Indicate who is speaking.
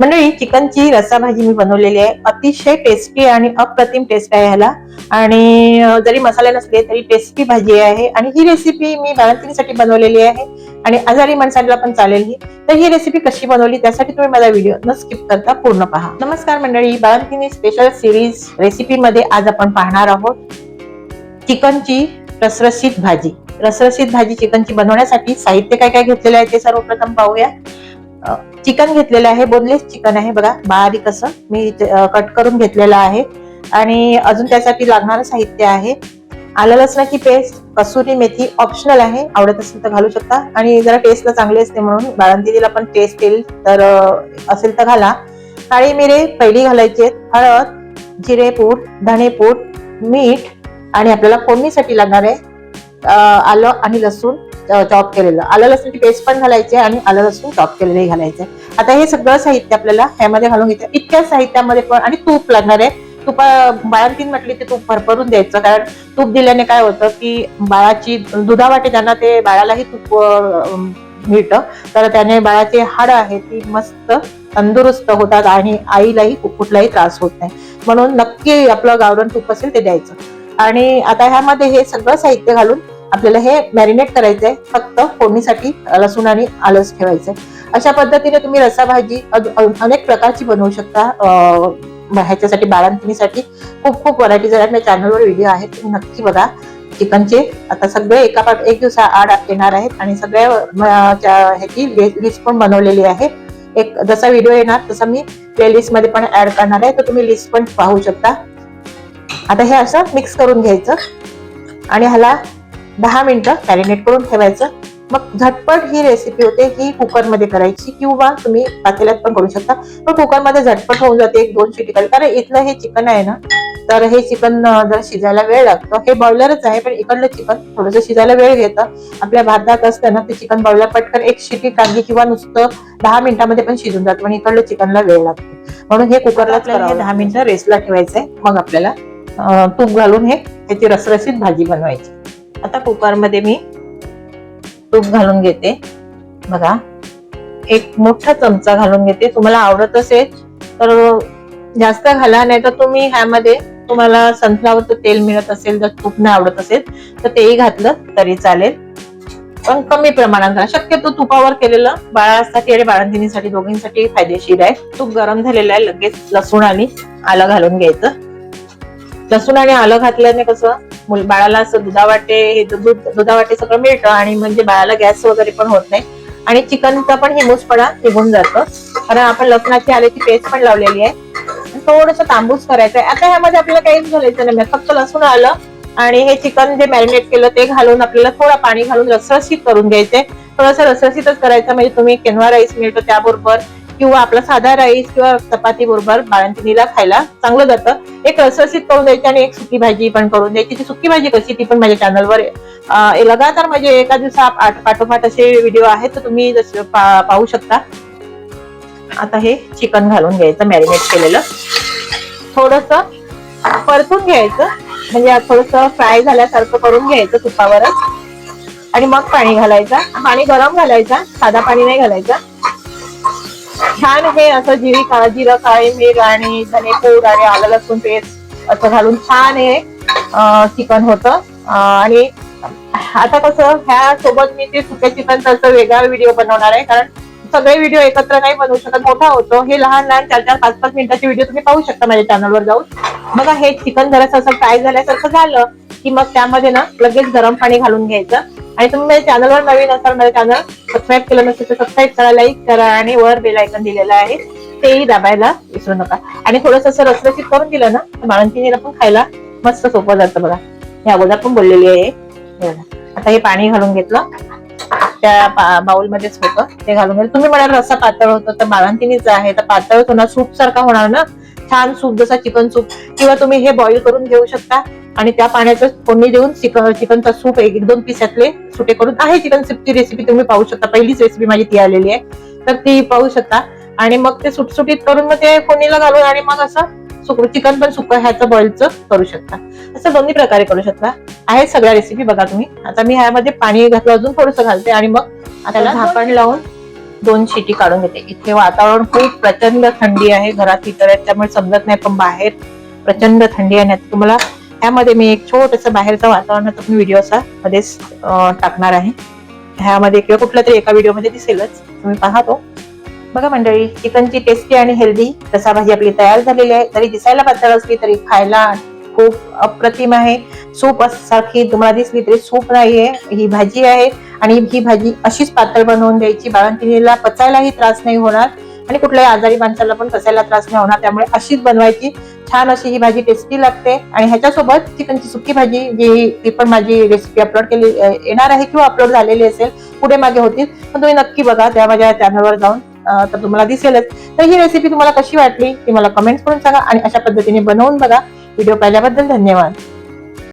Speaker 1: मंडळी चिकनची रस्सा भाजी मी बनवलेली आहे. अतिशय टेस्टी आणि अप्रतिम टेस्ट आहे ह्याला. आणि जरी मसाले नसले तरी टेस्टी भाजी आहे. आणि ही रेसिपी मी बाळंतिणीसाठी बनवलेली आहे. आणि आजारी माणसाला पण चालेल ही. तर ही रेसिपी कशी बनवली त्यासाठी तुम्ही माझा व्हिडिओ न स्किप करता पूर्ण पहा. नमस्कार मंडळी बाळंतिणी स्पेशल सिरीज रेसिपीमध्ये आज आपण पाहणार आहोत चिकनची रसरशीत भाजी. रसरशीत भाजी चिकनची बनवण्यासाठी साहित्य काय काय घेतलेलं आहे ते सर्वप्रथम पाहूया. चिकन घेतलेलं आहे. बोनलेस चिकन आहे बघा. बारीक असं. मी कट करून घेतलेलं आहे. आणि अजून त्यासाठी लागणारं साहित्य आहे. आलं लसणाची पेस्ट कसुरी मेथी ऑप्शनल आहे. आवडत असेल तर घालू शकता. आणि जरा टेस्टला चांगली असते म्हणून बाळंतीला पण टेस्ट येईल तर असेल तर घाला. काळी मिरे पहिली घालायचे हळद जिरेपूड धणेपूड मीठ आणि आपल्याला फोडणीसाठी लागणार आहे आलं आणि लसूण. चॉप केलेलं. आलं लसूणची पेस्ट पण घालायची आणि आलं लसूण चॉप केलेलं घालायचं आता हे सगळं साहित्य आपल्याला ह्यामध्ये घालून घ्यायचं इतक्या साहित्यामध्ये पण आणि तूप लागणार आहे. तुपा बाळांतीन म्हटली ते तूप भरभरून द्यायचं. कारण तूप दिल्याने काय होतं की बाळाची दुधा वाटे त्यांना ते बाळालाही तूप मिळतं तर त्याने बाळाचे हाड आहे ती मस्त तंदुरुस्त होतात आणि आईलाही कुठलाही त्रास होत नाही. म्हणून नक्की आपलं गावरण तूप असेल ते द्यायचं. आणि आता ह्यामध्ये हे सगळं साहित्य घालून आपल्याला हे मॅरिनेट करायचंय फक्त फोडणीसाठी लसूण आणि आलंच ठेवायचंय. अशा पद्धतीने तुम्ही रसा भाजी अनेक प्रकारची बनवू शकता. ह्याच्यासाठी बाळंतिणीसाठी खूप खूप व्हरायटीज आहेत. आपल्या चॅनलवर व्हिडिओ आहेत. तुम्ही नक्की बघा. चिकनचे आता सगळे एका पाठ एक दिवसा आड येणार आहेत आणि सगळ्या ह्याची लिस्ट पण बनवलेली आहे. एक जसा व्हिडिओ येणार तसा मी प्लेलिस्टमध्ये पण ऍड करणार आहे. तर तुम्ही लिस्ट पण पाहू शकता. आता हे असं मिक्स करून घ्यायचं. आणि ह्याला दहा मिनिटं मॅरिनेट करून ठेवायचं. मग झटपट ही रेसिपी होते ही कुकरमध्ये करायची किंवा तुम्ही पातेल्यात पण करू शकता. पण कुकरमध्ये झटपट होऊन जाते एक दोन शिटी कारण इथलं हे चिकन आहे ना तर हे चिकन जर शिजायला वेळ लागतो हे बॉयलरच आहे पण इकडलं चिकन थोडंसं शिजायला वेळ घेतं. आपल्या भातात असतं ना ते चिकन बॉयलर पटकन एक शिटी टाकली किंवा नुसतं दहा मिनिटामध्ये पण शिजून जातं पण इकडलं चिकनला वेळ लागतो. म्हणून हे कुकरला हे दहा मिनिटं रेस्टला ठेवायचंय. मग आपल्याला तूप घालून हे ह्याची रसरशीत भाजी बनवायची. आता कुकरमध्ये मी तूप घालून घेते. बघा एक मोठा चमचा घालून घेते. तुम्हाला आवडत असेल तर जास्त घाला नाही तर तुम्ही ह्यामध्ये तुम्हाला सनफ्लावरचं तेल मिळत असेल जर तूप नाही आवडत असेल तर तेही घातलं तरी चालेल. पण कमी प्रमाणात घाला. शक्यतो तुपावर केलेलं बाळासाठी आणि बाळंदिनीसाठी दोघींसाठी फायदेशीर आहे. तूप गरम झालेलं आहे लगेच लसूण आणि आलं घालून घ्यायचं. लसूण आणि आलं घातल्याने कसं मुल बाळाला असं दुधावाटे हे दूध दुधावाटे सगळं मिळतं आणि म्हणजे बाळाला गॅस वगैरे पण होत नाही. आणि चिकनचा पण हिमूसपणा निघून जातं. कारण आपण लसणाची आल्याची पेस्ट पण लावलेली आहे. थोडस तांबूस करायचं आहे. आता ह्यामध्ये आपल्याला काहीच घालायचं नाही. फक्त लसूण आलं आणि हे चिकन जे मॅरिनेट केलं ते घालून आपल्याला थोडा पाणी घालून रसरशीत करून घ्यायचंय. थोडंसं रसरशीतच करायचं. म्हणजे तुम्ही केनवा राईस मिळतो त्याबरोबर किंवा आपला साधा राईस किंवा चपाती बरोबर बाळंतिणीला खायला चांगलं जातं. एक रसरशीत करून द्यायची आणि एक सुकी भाजी पण करून द्यायची. ती सुकी भाजी कशी ती पण माझ्या चॅनलवर लगातार माझे एका दिवसा आठ- पाठोपाठ असे व्हिडिओ आहेत तर तुम्ही जसे पाहू शकता. आता हे चिकन घालून घ्यायचं मॅरिनेट केलेलं. थोडस परतून घ्यायचं. म्हणजे थोडस फ्राय झाल्यासारखं करून घ्यायचं तुपावरच. आणि मग पाणी घालायचं. पाणी गरम घालायचा. साधा पाणी नाही घालायचा. छान हे असं जिरी का जिरं काळे मीठ आणि धनेपूड आणि आलं लसूण पेस्ट असं घालून छान हे चिकन होतं. आणि आता कसं ह्या सोबत मी ते सुक्या चिकनचा असं वेगळा व्हिडिओ बनवणार आहे. कारण सगळे व्हिडिओ एकत्र नाही बनवू शकत मोठा होतो. हे लहान लहान चार चार पाच पाच मिनिटाचे व्हिडिओ तुम्ही पाहू शकता माझ्या चॅनलवर जाऊन. बघा हे चिकन जरासं असं फ्राय झाल्यासारखं झालं की मग त्यामध्ये ना लगेच गरम पाणी घालून घ्यायचं. आणि तुम्ही माझ्या चॅनलवर नवीन असाल माझ्या चॅनल सबस्क्राईब केलं नसेल तर सबस्क्राईब करा लाईक करा आणि वर बेल आयकन दिलेलं आहे. तेही दाबायला विसरू नका. आणि थोडस असं रसरशीत करून दिलं ना तर बाळंतिणीला पण खायला मस्त सोपं जातं बघा. मी अगोदर पण बोललेली आहे. आता हे पाणी घालून घेतलं. त्या बाउल मध्येच होतं. ते घालून घेतलं. तुम्ही म्हणाल रस्सा पातळ होतं तर माळंतीनीच आहे. तर पातळ होणार सूप सारखा होणार ना? छान सूप जसा चिकन सूप. किंवा तुम्ही हे बॉईल करून घेऊ शकता. आणि त्या पाण्याचं फोडणी देऊन चिकन चिकनचा सूप एक एक दोन पिसातले सुटे करून आहे चिकन सूपची रेसिपी तुम्ही पाहू शकता. पहिलीच रेसिपी माझी ती आलेली आहे. तर ती पाहू शकता. आणि मग ते सुटसुटीत करून मग ते फोडणीला घालून आणि मग असं चिकन पण सुकं ह्याचं बॉईलचं करू शकता. असं दोन्ही प्रकारे करू शकता. आहेत सगळ्या रेसिपी बघा तुम्ही. आता मी ह्यामध्ये पाणी घातलं अजून थोडंसं घालते आणि मग त्याला झाकण लावून दोन शिटी काढून घेते. इथे वातावरण खूप प्रचंड थंडी आहे. घरात आहे त्यामुळे समजत नाही पण बाहेर प्रचंड थंडी आहे तुम्हाला ह्यामध्ये मी एक छोटस बाहेरचं वातावरणाचा तुम्ही व्हिडिओ असा मध्येच टाकणार आहे. ह्यामध्ये किंवा कुठल्या तरी एका व्हिडिओमध्ये दिसेलच. तुम्ही पाहतो बघा मंडळी चिकनची टेस्टी आणि हेल्दी रसा भाजी आपली तयार झालेली आहे. तरी दिसायला पातळ असली तरी खायला खूप अप्रतिम आहे. सूप सारखी तुम्हाला दिसली तरी सूप नाहीये. ही भाजी आहे आणि ही भाजी अशीच पातळ बनवून द्यायची. बाळंतिणीला पचायलाही त्रास नाही होणार आणि कुठल्याही आजारी माणसाला पण पचायला त्रास नाही होणार. त्यामुळे अशीच बनवायची. छान अशी ही भाजी टेस्टी लागते. आणि ह्याच्यासोबत चिकनची सुकी भाजी जी ती पण माझी रेसिपी अपलोड केली येणार आहे किंवा अपलोड झालेली असेल पुढे मागे होतील. पण तुम्ही नक्की बघा त्या माझ्या चॅनलवर जाऊन तर तुम्हाला दिसेलच. तर ही रेसिपी तुम्हाला कशी वाटली ती मला कमेंट्स करून सांगा आणि अशा पद्धतीने बनवून बघा. व्हिडिओ पाहिल्याबद्दल धन्यवाद.